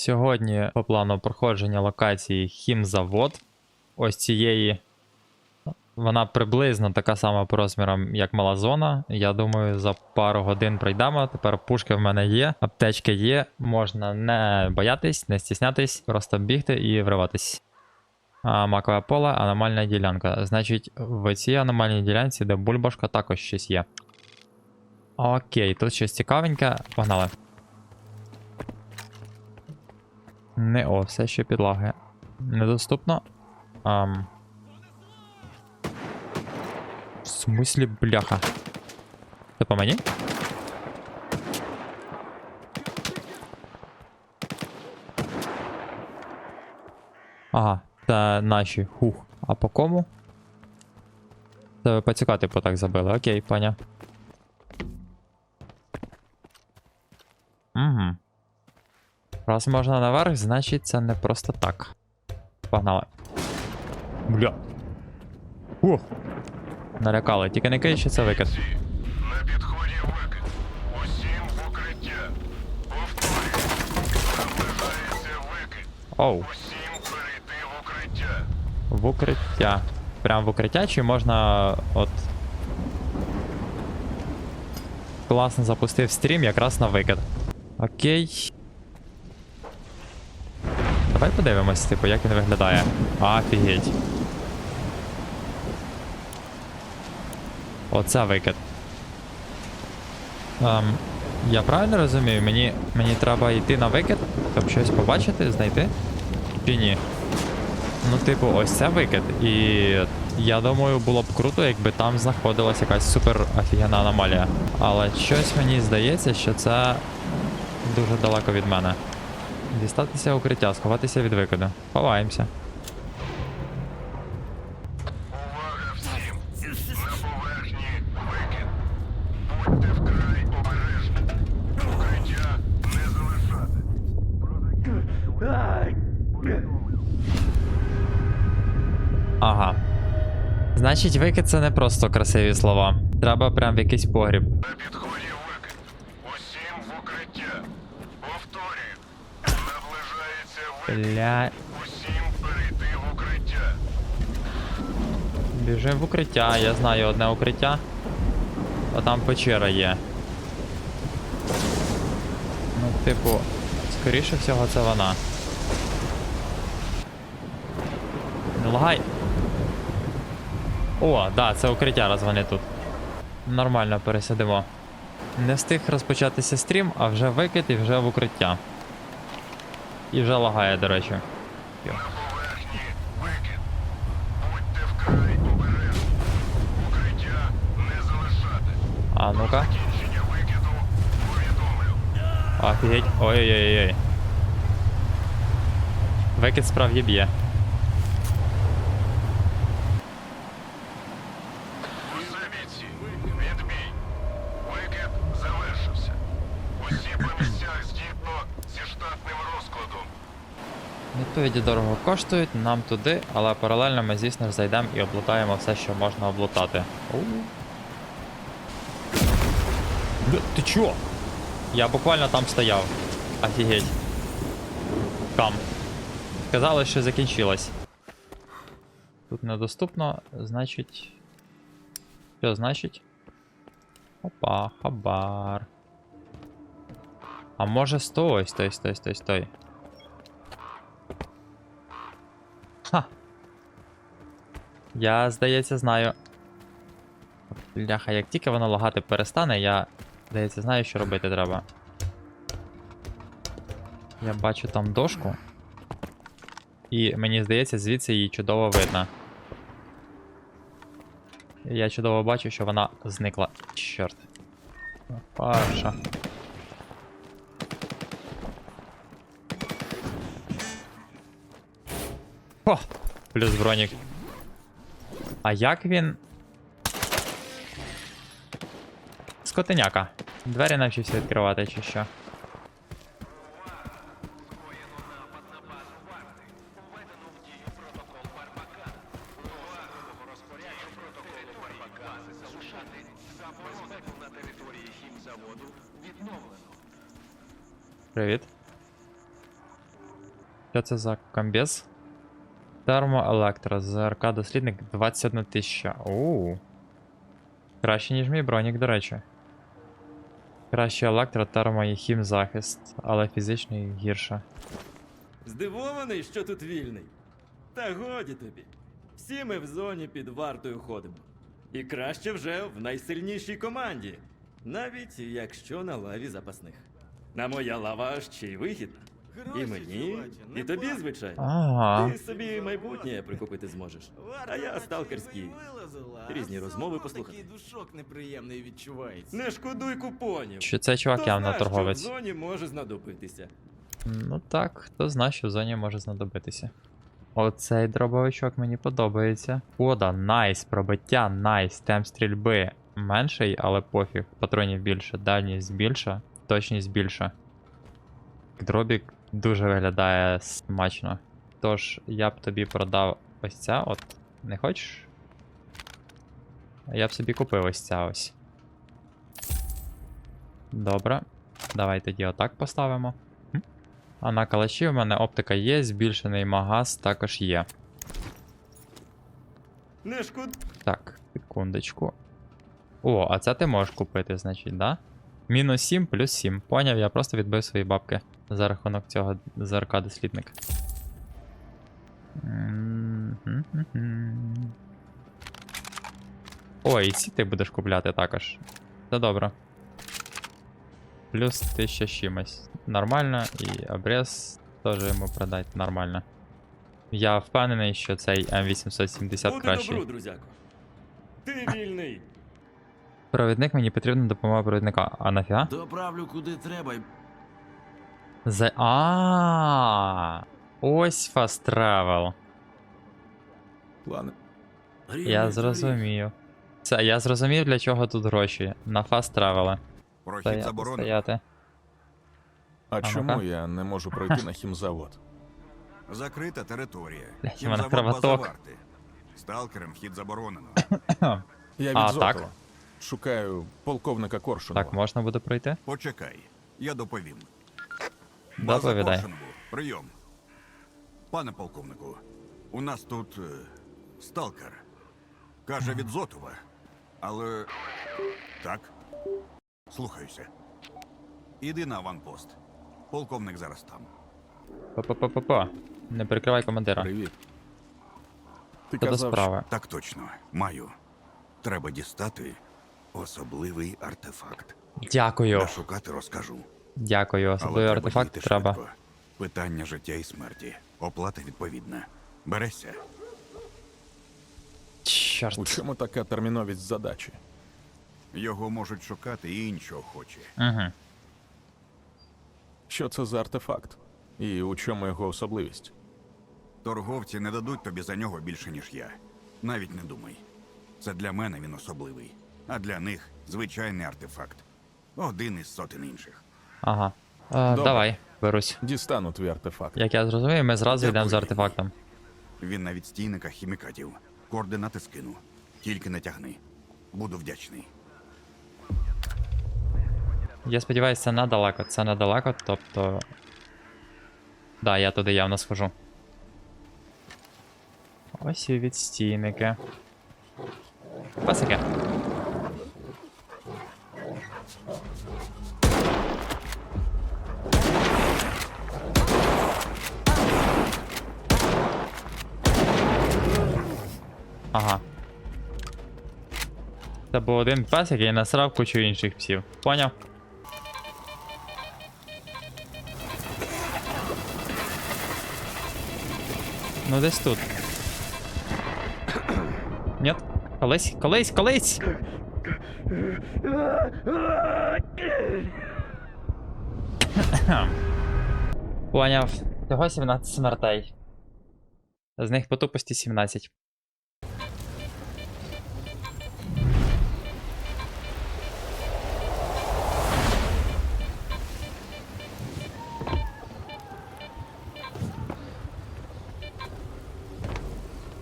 Сьогодні по плану проходження локації хімзавод. Ось цієї. Вона приблизно така сама по розмірам, як мала зона. Я думаю, за пару годин пройдемо. Тепер пушки в мене є, аптечки є. Можна не боятись, не стіснятись, просто бігти і вриватись. А, макове поле, аномальна ділянка. Значить, в цій аномальній ділянці, де бульбашка, також щось є. Окей, тут щось цікавеньке. Погнали. Не о, все ще підлаги. Недоступно. Ам. В смислі, бляха. Це по мені? Ага, це наші. Хух. А по кому? Це ви пацюка, типу, так забили. Окей, поняв. Угу. Раз можна наверх, значить це не просто так. Погнали. Бля. Ух. Налякали. Тільки не кажіть, що це викид. На підході викид. Усім в укриття. Повторюю. Наближається викид. Оу, Усім перейти в укриття. в укриття. Прям в укриття, чи можна от. Класно запустив стрім якраз на викид. Окей. Давай подивимось, типу, як він виглядає. Офігеть. Оце викид. Ем, я правильно розумію? Мені, мені треба йти на викид, щоб щось побачити, знайти? Чи ні? Ну, типу, ось це викид. І я думаю, було б круто, якби там знаходилась якась супер офігенна аномалія. Але щось мені здається, що це дуже далеко від мене. Дістатися укриття, сховатися від викиду. Ховаємося. На поверхні викид. Будьте вкрай обережні. Укриття не залишати. Ага. Значить, викид це не просто красиві слова. Треба прям в якийсь погріб. На підході викид. Усім в укриття. Повторюю. Наближається викид. Бля. Усім перейти в укриття. Біжим в укриття, я знаю одне укриття. А там печера є. Ну, типу, скоріше всього, це вона. Не лагай. О, да, це укриття, раз вони тут. Нормально пересидимо. Не встиг розпочатися стрім, а вже викид і вже в укриття. І вже лагає, до речі. Йо. А ну-ка. Офігеть. Ой-ой-ой. Викид справді б'є. Відповіді дорого коштують, нам туди, але паралельно ми, звісно ж, зайдемо і облутаємо все, що можна облутати. Ти чо? Я буквально там стояв. Офігеть. Кам. Сказали, що закінчилось. Тут недоступно, значить. Що значить? Опа, хабар. А може стой, стой, стой, стой, стой. Ха. Я, здається, знаю. Бляха, як тільки воно лагати перестане, я, здається, знаю, що робити треба. Я бачу там дошку. І мені здається, звідси її чудово видно. Я чудово бачу, що вона зникла. Чорт. Паша. О! Плюс бронік. А як він. Скотиняка. Двері навчився відкривати чи що. Привіт. Що це за комбез? Термоелектро, ЗРК дослідник 21 тисяча. Оу. Краще, ніж мій бронік, до речі. Краще електро, термо і хімзахист, але фізичний гірше. Здивований, що тут вільний. Та годі тобі. Всі ми в зоні під вартою ходимо. І краще вже в найсильнішій команді, навіть якщо на лаві запасних. На моя лава ще й вигідна. І мені, і тобі, звичайно. Ага. Ти собі майбутнє прикупити зможеш. А я сталкерський. Різні розмови послухати. Такий душок неприємний відчувається. Не шкодуй купонів. Що це чувак явно зна, що торговець. в зоні може знадобитися. Ну так, хто знає, що в зоні може знадобитися. Оцей дробовичок мені подобається. Кода, найс, пробиття, найс, темп стрільби менший, але пофіг. Патронів більше, дальність більша, точність більша. Дробік дуже виглядає смачно. Тож я б тобі продав ось ця от. Не хочеш? Я б собі купив ось ця ось. Добре. Давай тоді отак поставимо. А на калачі в мене оптика є, збільшений магаз також є. Не шкод... Так, секундочку. О, а це ти можеш купити, значить, да? Мінус 7 плюс 7. Поняв, я просто відбив свої бабки за рахунок цього ЗРК дослідник. М-м-м-м. Ой, і ці ти будеш купляти також. Це добре. Плюс 1000 чимось. Нормально, і обрез теж йому продати нормально. Я впевнений, що цей М870 Буде кращий. добру, друзяко. Ти вільний. Провідник мені потрібна допомога провідника. А нафіга? Доправлю куди треба. За. А. Ось fast travel. Плани. Я зрозумів. Це я зрозумів, для чого тут гроші. На fast travel. Прохід стояти. А ну-ка. чому я не можу пройти на хімзавод? Закрита територія. Бля, Хім в мене завод кровоток. база-варти. Сталкерам вхід заборонено. Я А, Зотова. так? Шукаю полковника Коршунова. Так, можна буде пройти? Почекай, я доповім. База Доповідай. Прийом. Пане полковнику, у нас тут е, сталкер. Каже від Зотова. Але. Так. Слухаюся. Іди на аванпост. Полковник зараз там. Па-па-па-па-па. Не перекривай командира. Привіт. Ти до казав, справи. Так точно, маю. Треба дістати особливий артефакт. Дякую. Де шукати розкажу. Дякую. Але Особливий треба артефакт діяти треба. швидко. Питання життя і смерті. Оплата відповідна. Берешся. що... У Чорт. чому така терміновість задачі? Його можуть шукати і інші охочі. Угу. Що це за артефакт? І у чому його особливість? Торговці не дадуть тобі за нього більше, ніж я. Навіть не думай. Це для мене він особливий, а для них звичайний артефакт. Один із сотень інших. Ага. Е, Добре. давай, берусь. Дістану твій артефакт. Як я зрозумів, ми зразу Дякую, йдемо за артефактом. Він на відстійниках хімікатів. Координати скину. Тільки не тягни. Буду вдячний. Я сподіваюся, це недалеко. Це недалеко, тобто. Да, я туди явно схожу. Ось і відстійники. Пасики. Ага. Це був один песик і насрав кучу інших псів. Поняв? Ну десь тут. Нет? Колись, колись, колись! Поняв. Всього 17 смертей. З них по тупості 17.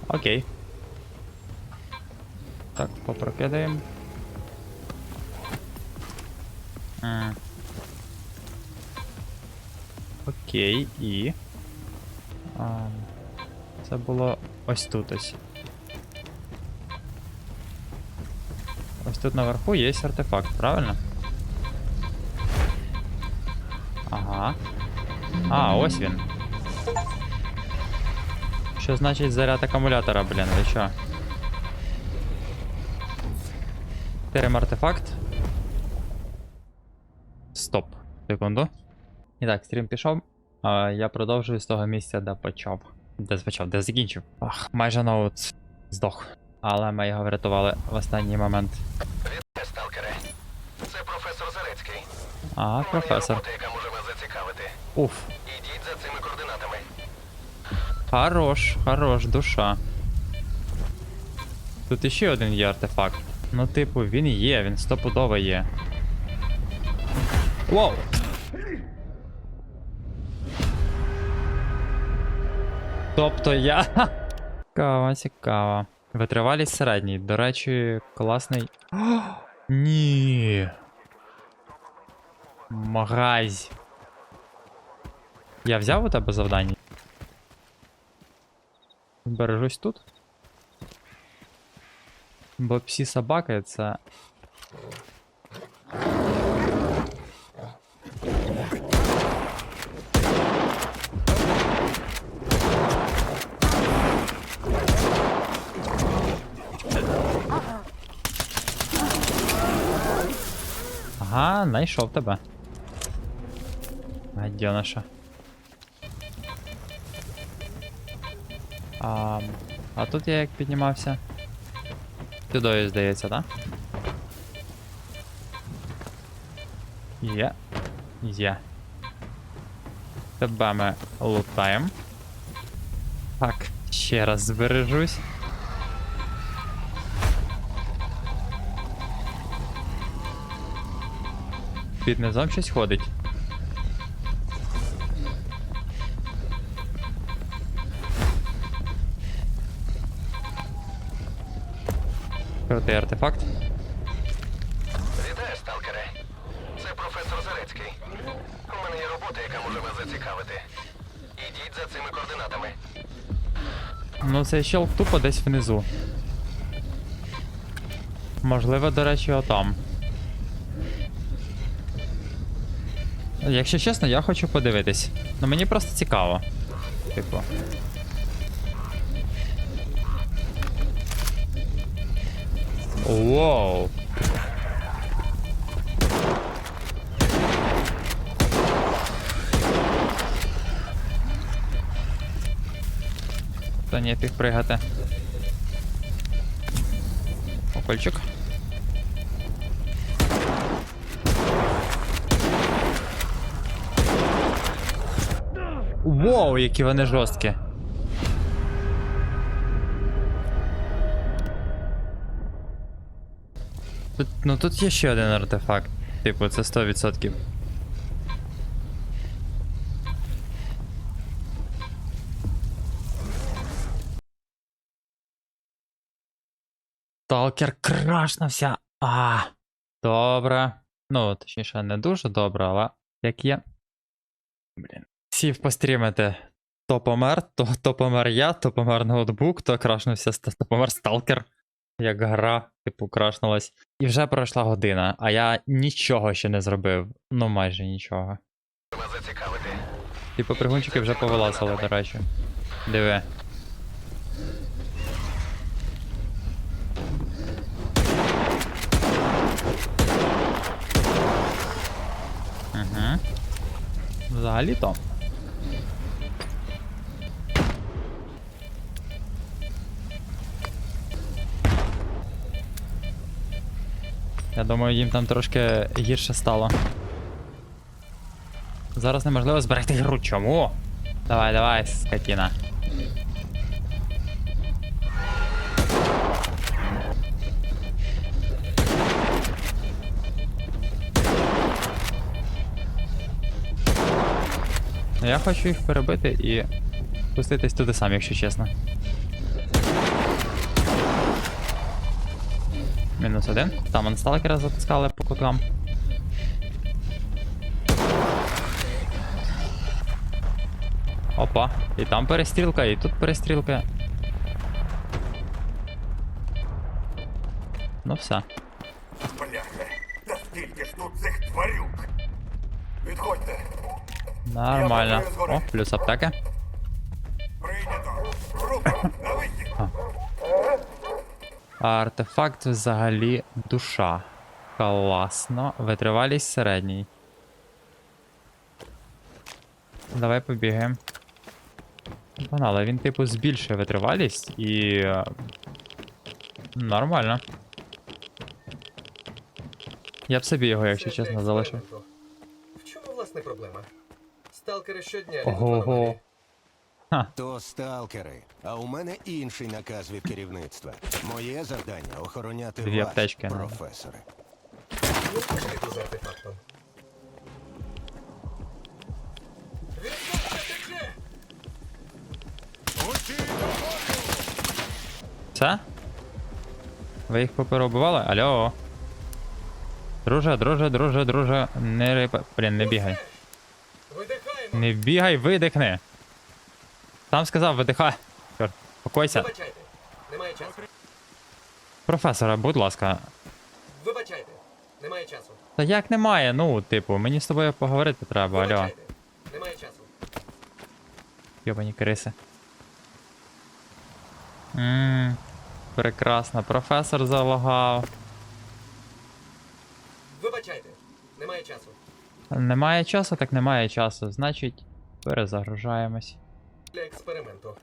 Окей. Так, попрокидаємо. М. Окей, і. А, це було ось тут ось. Ось тут наверху є артефакт, правильно? Ага. А, ось він. Що значить заряд акумулятора, блін, ви що? Терем артефакт. Стоп. Секунду. І так, стрім пішов. А я продовжую з того місця, де почав. Де почав, де закінчив. Ах, майже ноут здох. Але ми його врятували в останній момент. Сталкере, це професор Зарецький. Ага, професор. Робота, яка може вас зацікавити. Уф. Ідіть за цими координатами. Хорош, хорош, душа. Тут іще один є артефакт. Ну, типу, він є, він стопудово є. Воу! Тобто я. Цікаво, цікаво. Витривалість середній. До речі, класний. О, ні. Магазь. Я взяв у тебе завдання? Бережусь тут. Бо псі собаки це. Ага, знайшов тебе. Гадьонаша. А, а тут я як піднімався. Сюди, здається, так? Є. Є. Тебе ми лутаємо. Так, ще раз збережусь. Під низом щось ходить. Крутий артефакт. Вітаю, сталкере. Це професор Зарецький. У мене є робота, яка може вас зацікавити. Ідіть за цими координатами. Ну, цей щелк тупо десь внизу. Можливо, до речі, отам. Якщо чесно, я хочу подивитись. Ну мені просто цікаво. Типу. Воу. Та ні, фіг пригати. Окольчик. Воу, які вони жорсткі. Тут, ну тут є ще один артефакт. Типу, це 100%. Сталкер крашнувся. А. Добре. Ну, точніше, не дуже добре, але як є. Блін. Сів пострімити. То помер, то, то помер я, то помер ноутбук, то крашнувся, то помер сталкер. Як гра, типу, крашнулась. І вже пройшла година, а я нічого ще не зробив. Ну майже нічого. Типу, пригунчики вже повилазили, до речі. Диви. Угу. Взагалі-то. Я думаю, їм там трошки гірше стало. Зараз неможливо зберегти гру. Чому? Давай, давай, скотіна. Я хочу їх перебити і пуститись туди сам, якщо чесно. Мінус один. Там он сталкера затискали по куткам. Опа, і там перестрілка, і тут перестрілка. Ну все. Бляха, та скільки ж тут цих тварюк? Відходьте, Нормально. О, плюс аптека. А артефакт взагалі душа. Класно. Витривалість середній. Давай побігаємо. Погнали, він типу збільшує витривалість і. е, Нормально. Я б собі його, якщо чесно, залишив. В чому власне проблема? Сталкери щодня Ого-го. Аномалії. То сталкери, а у мене інший наказ від керівництва. Моє завдання охороняти Дві вас, аптечки, ще тече! Це? Ви їх поперебували? Алло. Друже, друже, друже, друже, не рипа. Блін, не бігай. Не бігай, видихни. Сам сказав, видихай. Чорт, спокойся. Вибачайте! Немає часу. Професора, будь ласка. Вибачайте! Немає часу. Та як немає? Ну, типу, мені з тобою поговорити треба, алло. Вибачайте! Немає часу. Йобані криси. Ммм, прекрасно. Професор залагав. Вибачайте! Немає часу. Немає часу, так немає часу. Значить, перезагружаємось. Експерименту.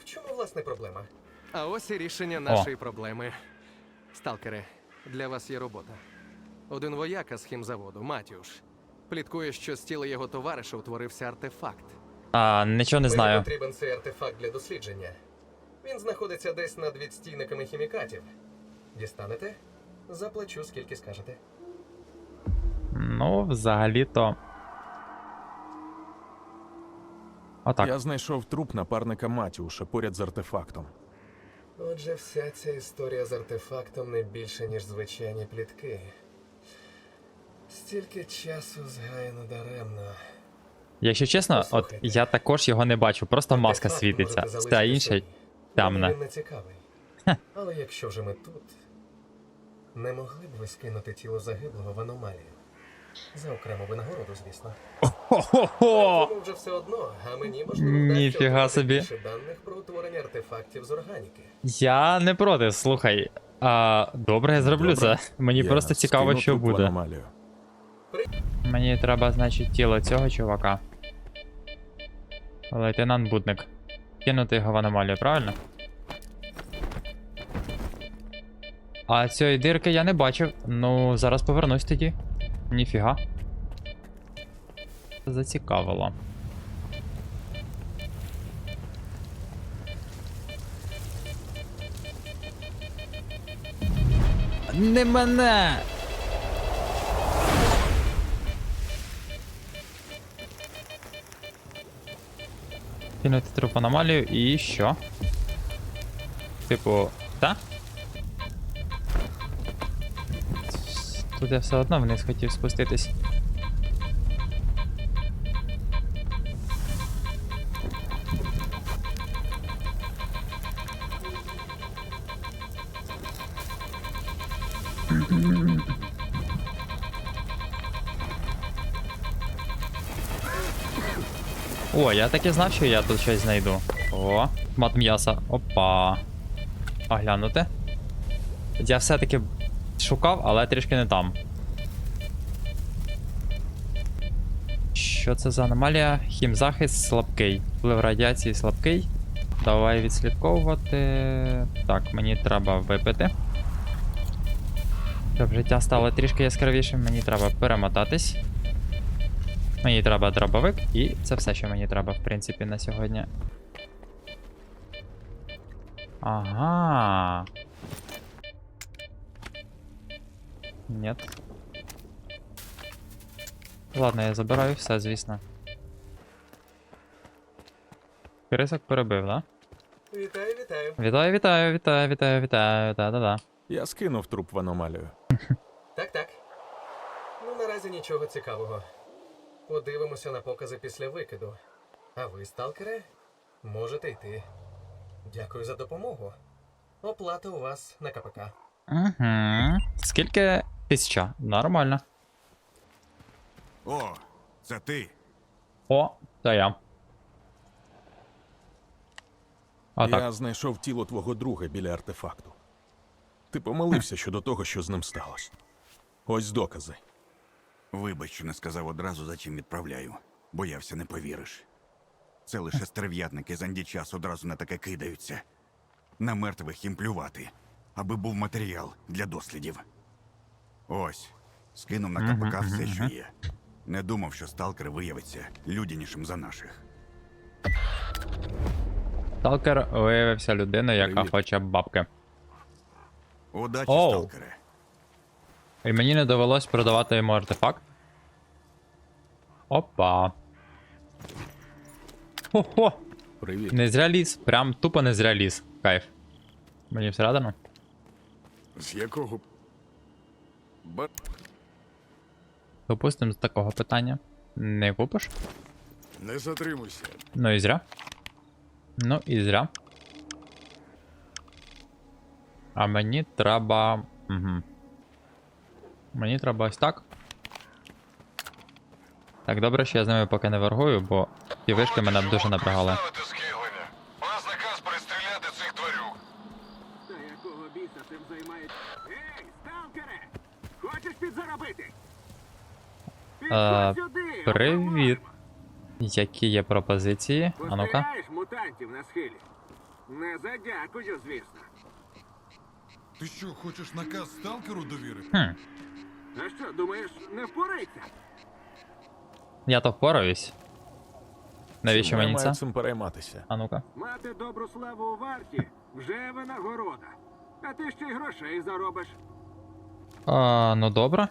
В чому власне проблема? А ось і рішення нашої проблеми. Сталкери, для вас є робота. Один вояка з хімзаводу, Матюш, пліткує, що з тіла його товариша утворився артефакт. А, нічого не Мені потрібен цей артефакт для дослідження. Він знаходиться десь над відстійниками хімікатів. Дістанете? Заплачу, скільки скажете. Ну, взагалі-то. Отак. Я знайшов труп напарника Матіуша поряд з артефактом. Отже, вся ця історія з артефактом не більше, ніж звичайні плітки. Стільки часу згаяно даремно. Якщо чесно, от Послухайте. я також його не бачу, просто маска Артефакт світиться. можете Все залишити інше собі. темне. Він не цікавий. Але якщо вже ми тут, не могли б ви скинути тіло загиблого в аномалію? За окрему винагороду, звісно. Хо-хо-хо! Тому вже все одно, а мені можливо Ніфіга вдасться собі. більше даних про утворення артефактів з органіки. Я не проти, слухай. А, добре, я зроблю Добре. це. Мені Я просто цікаво, скину що буде. аномалію. Мені треба, значить, тіло цього чувака. Лейтенант Будник. Кинути його в аномалію, правильно? А цієї дирки я не бачив. Ну, зараз повернусь тоді. Ніфіга. Зацікавило. Не мене! Кинути труп аномалію і що? Типу, та? Тут я все одно вниз хотів спуститись. О, я так і знав, що я тут щось знайду. О, мат м'яса. Опа. А глянути. Я все-таки шукав, але трішки не там. Що це за аномалія? Хімзахист слабкий. Вплив радіації слабкий. Давай відслідковувати. Так, мені треба випити. Щоб життя стало трішки яскравішим, мені треба перемотатись. Мені треба дробовик, і це все, що мені треба, в принципі, на сьогодні. Ага. Нет. Ладно, я забираю все, звісно. Крисок перебив, да? Вітаю, вітаю. Вітаю, вітаю, вітаю, вітаю, вітаю, да-да-да. Я скинув труп в аномалію. Так, так. Ну, наразі нічого цікавого. Подивимося на покази після викиду. А ви, сталкери, можете йти. Дякую за допомогу. Оплата у вас на КПК. Угу. Скільки? Тисяча. Нормально. О, це ти. О, це я. А так. Я знайшов тіло твого друга біля артефакту. Ти помилився щодо того, що з ним сталося. Ось докази. Вибач, що не сказав одразу, за чим відправляю. Боявся, не повіриш. Це лише стерв'ятники з андічас одразу на таке кидаються. На мертвих їм плювати, аби був матеріал для дослідів. Ось, скинув на КПК все, що є. Не думав, що сталкер виявиться людянішим за наших. Сталкер виявився людиною, яка Привіт. хоче бабки. Удачі, Оу. сталкере. І мені не довелось продавати йому артефакт. Опа. Хо-хо! Привіт. Не зря ліз. Прям тупо не зря ліз. Кайф. Мені всередину. З якого. Ба... Допустим, з такого питання. Не купиш? Не затримуйся. Ну і зря. Ну і зря. А мені треба. Угу. Мені треба ось так. Так, добре, що я з ними поки не вергую, бо ті вишки мене дуже напрягали. Ставити схилення. У нас наказ перестріляти цих тварюк. Та якого біса цим займається? Ей, сталкере! Хочеш підзаробити? Сюди, Привіт. Які є пропозиції? А ну-ка. мутантів на схилі. Не задякую, звісно. Ти що, хочеш наказ сталкеру довірити? Хм. А що, думаєш, не впорається? Я то впораюсь. Навіщо мені це? цим перейматися? А ну-ка. Мати добру славу у варті вже винагорода. А ти ще й грошей заробиш. А, ну добре.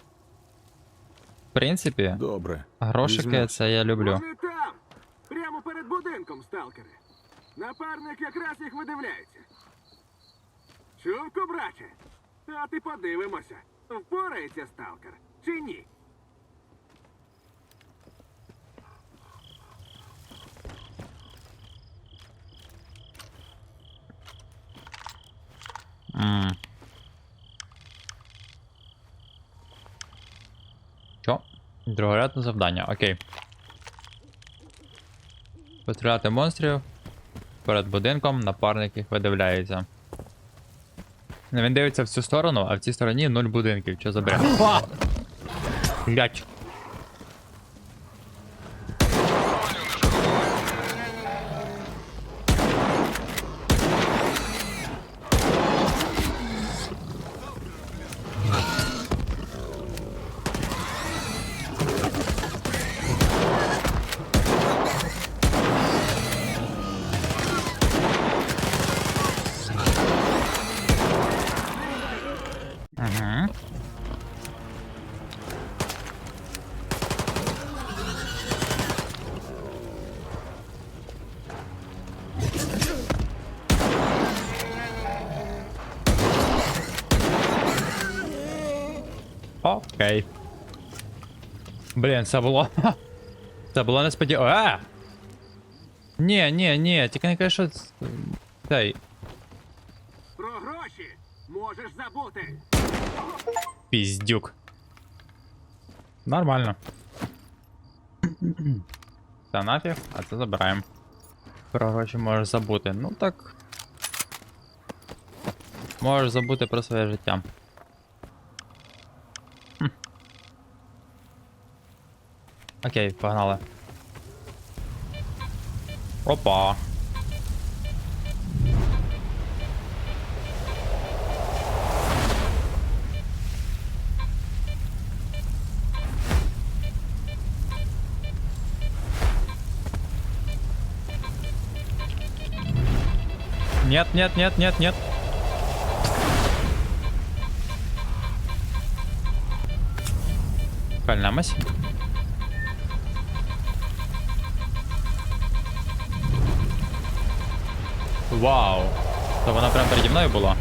В принципі, Добре. грошики Візьму. це я люблю. Вони там, прямо перед будинком, сталкери. Напарник якраз їх видивляється. Чув, кобраче? А ти подивимося, впорається сталкер чи ні? М. Другорядне завдання, окей. Постріляти монстрів. Перед будинком напарник їх видивляється. Він дивиться в цю сторону, а в цій стороні нуль будинків. Що за бред? Блять. Окей. Блін, це було. Це було несподівано. А! Ні, ні, ні, тільки не кажи, що. ц- Цей. Про гроші можеш забути. Піздюк. Нормально. Це нафіг, а це забираємо. Про гроші можеш забути. Ну так. Можеш забути про своє життя. Окей, погнали. Опа. Нет, нет, нет, нет, нет. Пальнемось. Вау! то вона прям переді мною була.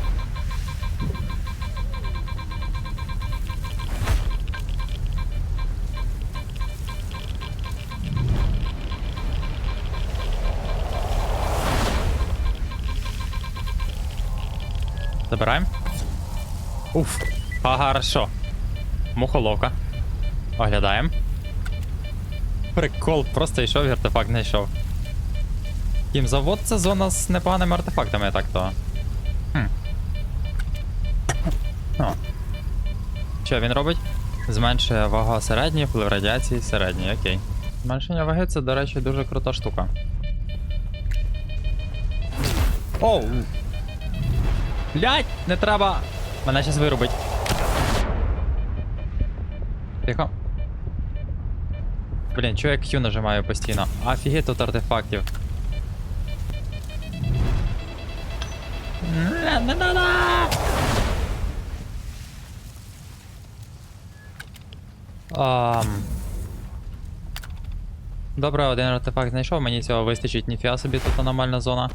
Забираємо. Уф, хорошо. Мухоловка. Оглядаємо. Прикол, просто йшов, артефакт не йшов. Хімзавод це зона з непоганими артефактами, так то. Хм. О. Що він робить? Зменшує вагу середньої, вплив радіації середньої, окей. Зменшення ваги це, до речі, дуже крута штука. Оу! Блять, не треба! Мене щас вирубить. Тихо. Блін, чого я Q нажимаю постійно? Офігеть тут артефактів. Не надо! Добре, один артефакт знайшов, мені цього вистачить, ніфіга собі тут аномальна зона.